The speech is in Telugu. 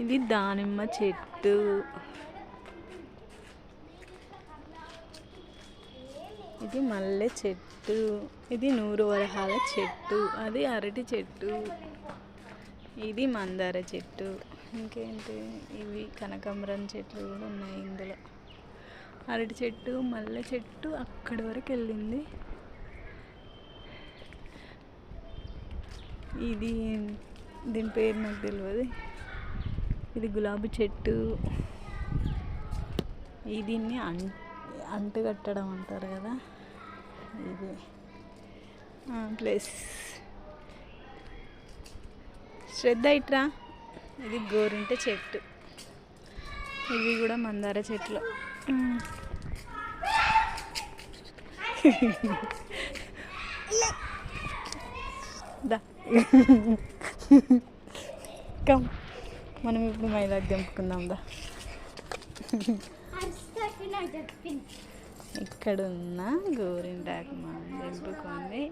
ఇది దానిమ్మ చెట్టు. ఇది మల్లె చెట్టు. ఇది నూరు వరహాల చెట్టు. అది అరటి చెట్టు. ఇది మందార చెట్టు. ఇంకేంటి? ఇవి కనకాంబరం చెట్లు కూడా ఉన్నాయి ఇందులో. అరటి చెట్టు మల్లె చెట్టు అక్కడి వరకు వెళ్ళింది. ఇది దీని పేరు నాకు తెలియదు ఇది గులాబీ చెట్టు. దీన్ని అం అంటు కట్టడం అంటారు కదా. ఇది. ప్లస్ శ్రద్ధ ఇట్రా. ఇది గోరింట చెట్టు. ఇవి కూడా మందార చెట్లు. దా. కమ్ మనం ఇప్పుడు మైదాకు దింపుకుందాం దా. ఇక్కడ ఉన్న గోరింటాకు మనం దింపుకొని